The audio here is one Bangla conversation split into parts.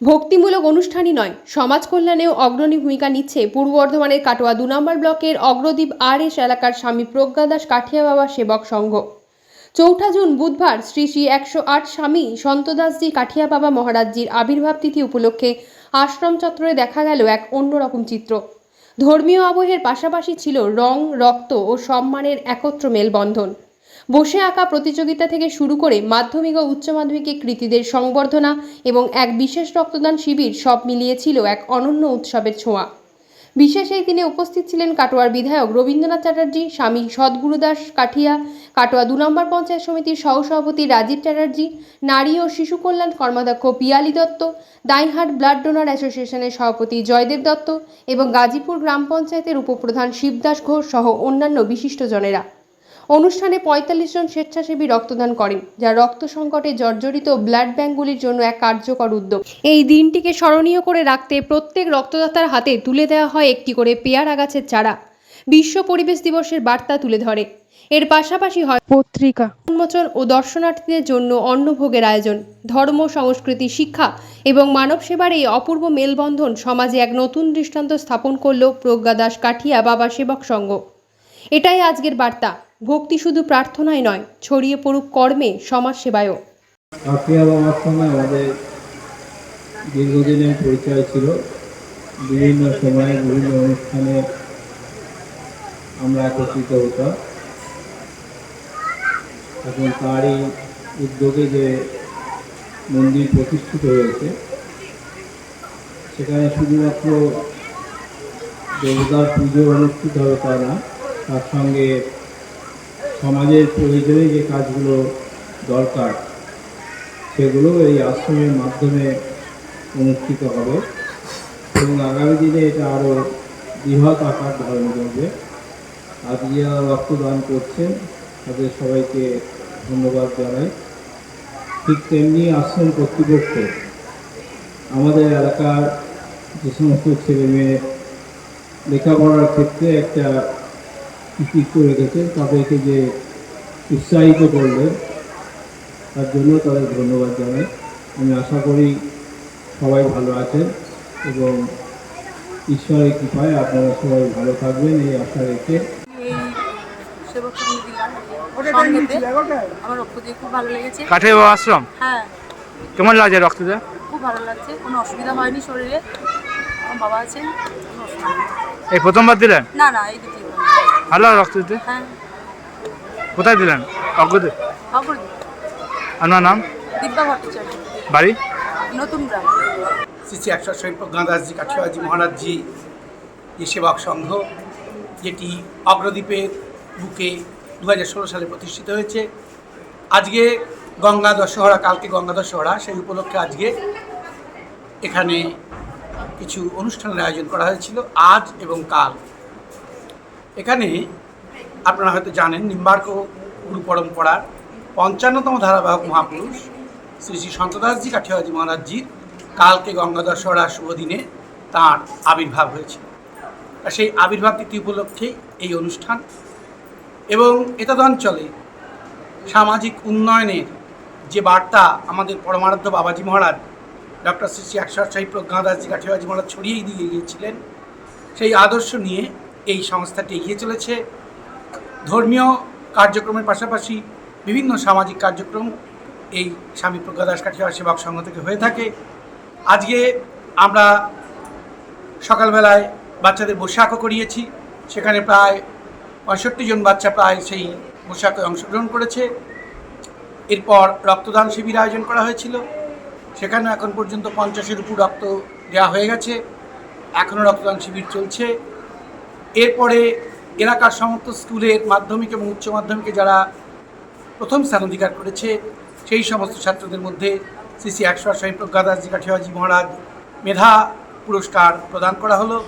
ভক্তিমূলক অনুষ্ঠানই নয় সমাজ কল্যাণেও অগ্রণী ভূমিকা নিচ্ছে পূর্ব বর্ধমানের কাটোয়া দু নম্বর ব্লকের অগ্রদ্বীপ আর এস এলাকার স্বামী প্রজ্ঞাদাস কাঠিয়া বাবা সেবক সংঘ। চৌঠা জুন বুধবার শ্রী শ্রী একশো আট স্বামী সন্তদাসজি কাঠিয়া বাবা মহারাজজির আবির্ভাব তিথি উপলক্ষে আশ্রম চত্বরে দেখা গেল এক অন্যরকম চিত্র। ধর্মীয় আবহের পাশাপাশি ছিল রং, রক্ত ও সম্মানের একত্র মেলবন্ধন। বসে আঁকা প্রতিযোগিতা থেকে শুরু করে মাধ্যমিক ও উচ্চ মাধ্যমিকে কৃতীদের সংবর্ধনা এবং এক বিশেষ রক্তদান শিবির সব মিলিয়ে ছিল এক অনন্য উৎসবের ছোঁয়া। বিশেষ এই দিনে উপস্থিত ছিলেন কাটোয়ার বিধায়ক রবীন্দ্রনাথ চ্যাটার্জি, স্বামী সদ্গুরুদাস কাঠিয়া, কাটোয়া দু নম্বর পঞ্চায়েত সমিতির সহসভাপতি রাজীব চ্যাটার্জি, নারী ও শিশু কল্যাণ কর্মাধ্যক্ষ পিয়ালি দত্ত, দাইহাট ব্লাড ডোনার অ্যাসোসিয়েশনের সভাপতি জয়দেব দত্ত এবং গাজীপুর গ্রাম পঞ্চায়েতের উপপ্রধান শিবদাস ঘোষ সহ অন্যান্য বিশিষ্টজনেরা অনুষ্ঠানে পঁয়তাল্লিশ জন স্বেচ্ছাসেবী রক্তদান করেন যা রক্ত সংকটে জর্জরিত ব্লাড ব্যাঙ্কগুলির জন্য এক কার্যকর উদ্যোগ। এই দিনটিকে স্মরণীয় করে রাখতে প্রত্যেক রক্তদাতার হাতে তুলে দেওয়া হয় একটি করে পেয়ারা গাছের চারা। বিশ্ব পরিবেশ দিবসের বার্তা তুলে ধরে। এর পাশাপাশি হয় পত্রিকা। উন্মোচন ও দর্শনার্থীদের জন্য অন্নভোগের আয়োজন। ধর্ম সংস্কৃতি শিক্ষা এবং মানব সেবার এই অপূর্ব মেলবন্ধন সমাজে এক নতুন দৃষ্টান্ত স্থাপন করল প্রজ্ঞা দাস কাঠিয়া বাবা সেবক সংঘ। এটাই আজকের বার্তা। ভক্তি শুধু প্রার্থনায় নয়, ছড়িয়ে পড়ুক কর্মে সমাজ সেবায়ও দীর্ঘদিনের পরিচয় ছিল। বিভিন্ন সময়ে বিভিন্ন অনুষ্ঠানে আমরা একত্রিত হতাম। এখন তারই উদ্যোগে যে মন্দির প্রতিষ্ঠিত হয়েছে, সেখানে শুধুমাত্র দেবতার পুজো অনুষ্ঠিত হবে তা না, তার সঙ্গে সমাজের প্রয়োজনে যে কাজগুলো দরকার সেগুলো এই আশ্রমের মাধ্যমে অনুষ্ঠিত হবে। এবং আগামী দিনে এটা আরও বৃহৎ আকার ধারণ করবে। আজকে যারা রক্তদান করছেন, তাদের সবাইকে ধন্যবাদ জানাই। ঠিক তেমনি আশ্রম কর্তৃপক্ষ, আমাদের এলাকার যে সমস্ত ছেলে মেয়ে লেখাপড়ার ক্ষেত্রে একটা কৃতিত্ব রেখেছেন তাদেরকে যে উৎসাহিত করলেন তার জন্য তাদের ধন্যবাদ জানাই। আমি আশা করি সবাই ভালো আছেন এবং ঈশ্বরের কৃপায় আপনারা সবাই ভালো থাকবেন এই আশা রেখে। আমার রক্ত দিয়ে খুব ভালো লেগেছে। কাঠের আশ্রম? হ্যাঁ। কেমন লাগছে রক্ত দেওয়া? খুব ভালো লাগছে কোনো অসুবিধা হয়নি শরীরে। আমার বাবা আছেন। এই প্রথমবার দিলেন? না না এই দ্বিতীয় ভালো রক্ত দিতে হ্যাঁ। কোথায় দিলেন? অগ্রদে? আপনার নাম? বাড়ি? নতুন গ্রাম। শ্রী একশো শহীদ প্রজ্ঞাদাসজি কাঠিয়াজি মহারাজজি যে সেবক সংঘ যেটি অগ্রদ্বীপের বুকে দু হাজার ষোলো সালে প্রতিষ্ঠিত হয়েছে। আজকে গঙ্গা দশহরা কালকে গঙ্গা দশহরা সেই উপলক্ষে আজকে এখানে কিছু অনুষ্ঠানের আয়োজন করা হয়েছিল আজ এবং কাল। এখানে আপনারা হয়তো জানেন নিম্বার্ক গুরু পরম্পরার পঞ্চান্নতম ধারাবাহক মহাপুরুষ শ্রী শ্রী সন্তদাসজি কাঠিয়াজি মহারাজজির কালকে গঙ্গা দশহরা শুভ দিনে তাঁর আবির্ভাব হয়েছে। আর সেই আবির্ভাব তিথি উপলক্ষেই এই অনুষ্ঠান এবং এতদ অঞ্চলে সামাজিক উন্নয়নের যে বার্তা আমাদের পরমারাধ্য বাবাজি মহারাজ ডক্টর শ্রী শ্রী একশো শাহী প্রজ্ঞাদাসজি কাঠিয়াজি মহারাজ ছড়িয়ে দিয়ে গিয়েছিলেন, সেই আদর্শ নিয়ে এই সংস্থাটি এগিয়ে চলেছে। ধর্মীয় কার্যক্রমের পাশাপাশি বিভিন্ন সামাজিক কার্যক্রম এই স্বামী প্রজ্ঞাদাস কাঠিয়া সেবক সংঘ থেকে হয়ে থাকে। আজকে আমরা সকালবেলায় বাচ্চাদের বৈশাখও করিয়েছি। সেখানে প্রায় পঁয়ষট্টি জন বাচ্চা প্রায় সেই বৈশাখে অংশগ্রহণ করেছে। এরপর রক্তদান শিবির আয়োজন করা হয়েছিল। সেখানে এখন পর্যন্ত পঞ্চাশের উপর রক্ত দেওয়া হয়ে গেছে। এখনও রক্তদান শিবির চলছে। এরপরে এলাকার সমস্ত স্কুলের মাধ্যমিক এবং উচ্চ মাধ্যমিকে যারা প্রথম স্থান অধিকার করেছে, সেই সমস্ত ছাত্রদের মধ্যে শ্রী একশো স্বামী প্রজ্ঞাদাসজি কাঠিয়াজি মহারাজ মেধা পুরস্কার প্রদান করা হলো।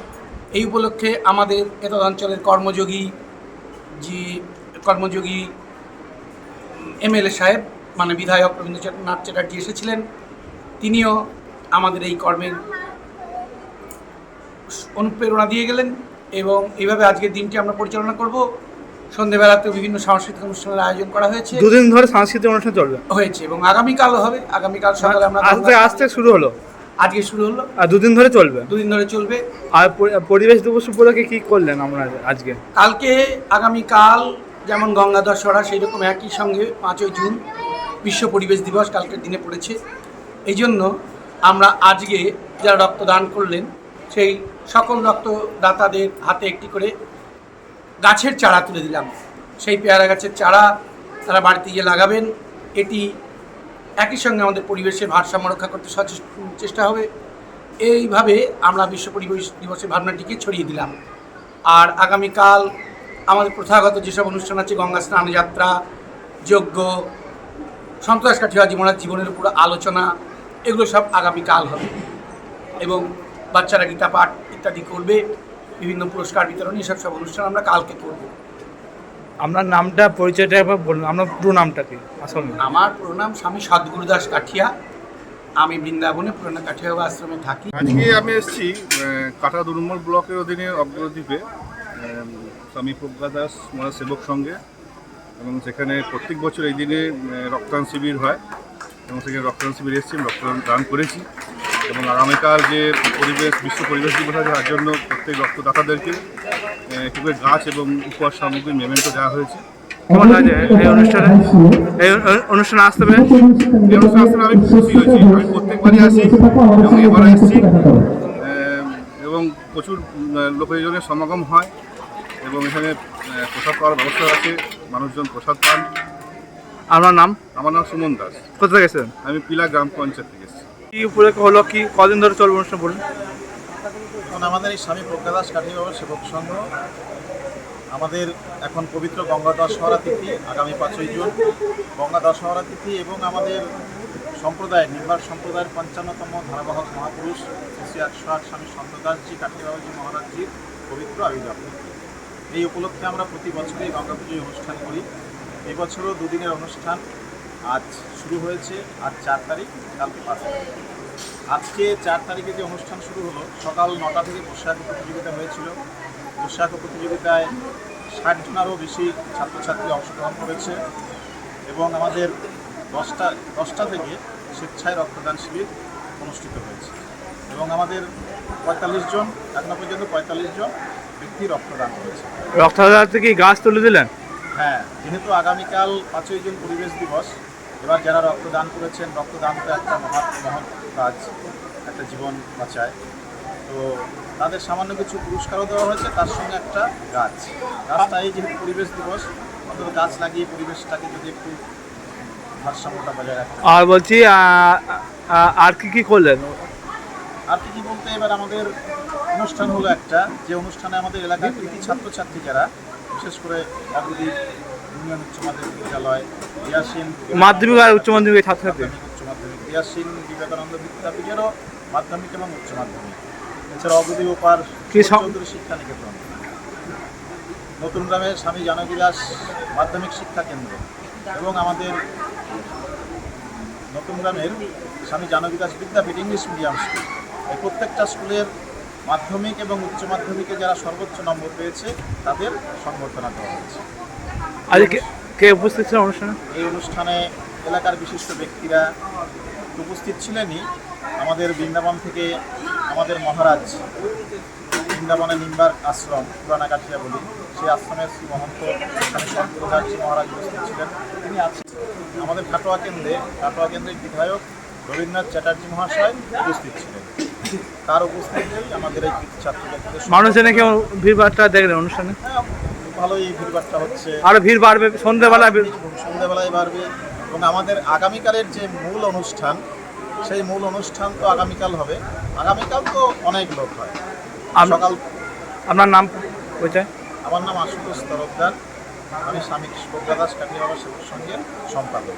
এই উপলক্ষে আমাদের এতদ অঞ্চলের কর্মযোগী যে কর্মযোগী এমএলএ সাহেব মানে বিধায়ক রবীন্দ্রনাথ চ্যাটার্জি এসেছিলেন। তিনিও আমাদের এই কর্মের অনুপ্রেরণা দিয়ে গেলেন। এবং এইভাবে আজকের দিনটি আমরা পরিচালনা করব। সন্ধেবেলাতে বিভিন্ন সাংস্কৃতিক অনুষ্ঠানের আয়োজন করা হয়েছে। দুদিন ধরে সাংস্কৃতিক অনুষ্ঠান চলবে। হয়েছে এবং আগামীকালও হবে। আগামীকাল সকালে আমরা আস্তে আস্তে শুরু হলো। আজকে শুরু হলো। আর দুদিন ধরে চলবে। দুদিন ধরে চলবে। আর পরিবেশ দিবস উপলক্ষে কি করলেন আমরা আজকে? কালকে আগামীকাল যেমন গঙ্গা দশহরা সেই রকম একই সঙ্গে পাঁচই জুন বিশ্ব পরিবেশ দিবস কালকের দিনে পড়েছে। এই জন্য আমরা আজকে যারা রক্তদান করলেন সেই সকল রক্তদাতাদের হাতে একটি করে গাছের চারা তুলে দিলাম। সেই পেয়ারা গাছের চারা তারা বাড়িতে গিয়ে লাগাবেন। এটি একই সঙ্গে আমাদের পরিবেশের ভারসাম্য রক্ষা করতে সচেষ্ট চেষ্টা হবে। এইভাবে আমরা বিশ্ব পরিবেশ দিবসের ভাবনাটিকে ছড়িয়ে দিলাম। আর আগামীকাল আমাদের প্রথাগত যেসব অনুষ্ঠান আছে, গঙ্গা স্নান যাত্রা, যজ্ঞ সন্ত্রাস কাঠিয়া জীবনের জীবনের উপর আলোচনা, এগুলো সব আগামীকাল হবে। এবং বাচ্চারা গীতা পাঠ ইত্যাদি করবে বিভিন্ন পুরস্কার বিতরণ এসব সব অনুষ্ঠান আমরা কালকে করব। আপনার নামটা পরিচয়টা একবার বলুন আপনার পুরো নামটা কি আসল নাম? আমার প্রণাম স্বামী সদ্গুরুদাস কাঠিয়া আমি বৃন্দাবনে পুরনো কাঠিয়া আশ্রমে থাকি। আজকে আমি এসেছি কাটা দু নম্বর ব্লকের অধীনে অগ্রদ্বীপে স্বামী প্রজ্ঞা দাস মহারাজ সেবক সঙ্গে এবং সেখানে প্রত্যেক বছর এই দিনে রক্তদান শিবির হয় এবং সেখানে রক্তদান শিবির এসেছি আমি রক্তদান দান করেছি। এবং আগামীকাল যে পরিবেশ বিশ্ব পরিবেশ দিবস আছে তার জন্য প্রত্যেক রক্তদাতাদেরকে একটু গাছ এবং উপহার সামগ্রী মেমেন্টো দেওয়া হয়েছে। কেমন এই অনুষ্ঠানে এই অনুষ্ঠানে আসতে পেরে এই অনুষ্ঠানে আসলে আমি খুশি হয়েছি। আমি প্রত্যেকবারই আসি এবং এবারও এসেছি এবং প্রচুর লোকজনের সমাগম হয় এবং এখানে প্রসাদ পাওয়ার ব্যবস্থা আছে। মানুষজন প্রসাদ পান। আমার নাম? আমার নাম সুমন দাস। কোথা থেকে আমি পিলা গ্রাম পঞ্চায়েত থেকে। কি উপলক্ষে হলো? কি, কদিন ধরে চলবে অনুষ্ঠান বলুন। এখন আমাদের এই স্বামী প্রজ্ঞাদাস কাঠিবাবা সেবক সংঘ। আমাদের এখন পবিত্র গঙ্গা দশহরা তিথি, আগামী পাঁচই জুন। গঙ্গা দশহরা তিথি এবং আমাদের সম্প্রদায় নির্বাক সম্প্রদায়ের পঞ্চান্নতম ধারাবাহক মহাপুরুষ শ্রী একশো আট স্বামী সন্তদাসজি কাঠিবাবাজি মহারাজজির পবিত্র আবির্ভাব। এই উপলক্ষে আমরা প্রতি বছরই গঙ্গা পুজোয় অনুষ্ঠান করি। এই বছরও দুদিনের অনুষ্ঠান। আজ শুরু হয়েছে, আজ চার তারিখ, কালকে পাঁচ তারিখ। আজকে চার তারিখে যে অনুষ্ঠান শুরু হলো, সকাল নটা থেকে বৈশাখ প্রতিযোগিতা হয়েছিল। বৈশাখ প্রতিযোগিতায় ষাট জনেরও বেশি ছাত্রছাত্রী অংশগ্রহণ করেছে এবং আমাদের দশটা দশটা থেকে স্বেচ্ছায় রক্তদান শিবির অনুষ্ঠিত হয়েছে। এবং আমাদের পঁয়তাল্লিশ জন এখনও পর্যন্ত পঁয়তাল্লিশ জন ব্যক্তি রক্তদান করেছে। রক্তদান থেকে গাছ তুলে দিলেন? হ্যাঁ যেহেতু আগামীকাল পাঁচই জুন পরিবেশ দিবস এবার যারা রক্তদান করেছেন রক্তদান তো একটা মহৎ মহৎ কাজ একটা জীবন বাঁচায়। তো তাদের সামান্য কিছু পুরস্কারও দেওয়া হয়েছে তার সঙ্গে একটা গাছ। গাছটা এই যেহেতু পরিবেশ দিবস অন্তত গাছ লাগিয়ে পরিবেশটাকে যদি একটু ভারসাম্যটা বজায় রাখে আর বলছি আর কি কি করলেন? আর কি কি বলতে এবার আমাদের অনুষ্ঠান হলো একটা যে অনুষ্ঠানে আমাদের এলাকার কৃতি ছাত্রছাত্রী যারা বিশেষ করে অগ্রদীপ ইউনিয়ন উচ্চ মাধ্যমিক বিদ্যালয় ইয়াসিন মাধ্যমিক আর উচ্চ মাধ্যমিক ছাত্রছাত্রী উচ্চ মাধ্যমিক ইয়াসিন বিবেকানন্দ বিদ্যাপীঠেরও মাধ্যমিক এবং উচ্চ মাধ্যমিক। এছাড়া অগ্রদীপ ওপার শিক্ষা নিকেতন নতুন গ্রামের স্বামী জানবিলাস মাধ্যমিক শিক্ষা কেন্দ্র। এবং আমাদের নতুন গ্রামের Swami Janbilas Vidyapith English medium school. এই প্রত্যেকটা স্কুলের মাধ্যমিক এবং উচ্চ মাধ্যমিকে যারা সর্বোচ্চ নম্বর পেয়েছে তাদের সংবর্ধনা দেওয়া হয়েছে। আজকে কে উপস্থিত ছিলেন অনুষ্ঠানে? এই অনুষ্ঠানে এলাকার বিশিষ্ট ব্যক্তিরা উপস্থিত ছিলেনই। আমাদের বৃন্দাবন থেকে আমাদের মহারাজ বৃন্দাবনে নিম্বার আশ্রম পুরানা কাঠিয়া বলি সেই আশ্রমের শ্রী মহন্ত শঙ্করাচার্য মহারাজ উপস্থিত ছিলেন। তিনি আছেন আমাদের কাটোয়া কেন্দ্রে কাটোয়া কেন্দ্রের বিধায়ক রবীন্দ্রনাথ চ্যাটার্জি মহাশয় উপস্থিত ছিলেন। তার উপস্থিতিতেই আমাদের এই কৃতি ছাত্রদের মানুষজনে ভিড়ভাড়টা দেখলেন অনুষ্ঠানে? ভালোই ভিড়ভাড়টা হচ্ছে। আরও ভিড় বাড়বে সন্ধ্যেবেলা ভিড়। সন্ধ্যাবেলায় বাড়বে। এবং আমাদের আগামীকালের যে মূল অনুষ্ঠান সেই মূল অনুষ্ঠান তো আগামীকাল হবে। আগামীকাল তো অনেক লোক হয়। সকাল আপনার নাম পরিচয় আমার নাম আশুতোষ তরফদার। আমি স্বামী প্রজ্ঞাদাস কাঠিয়াবাসের সঙ্গে সম্পাদক।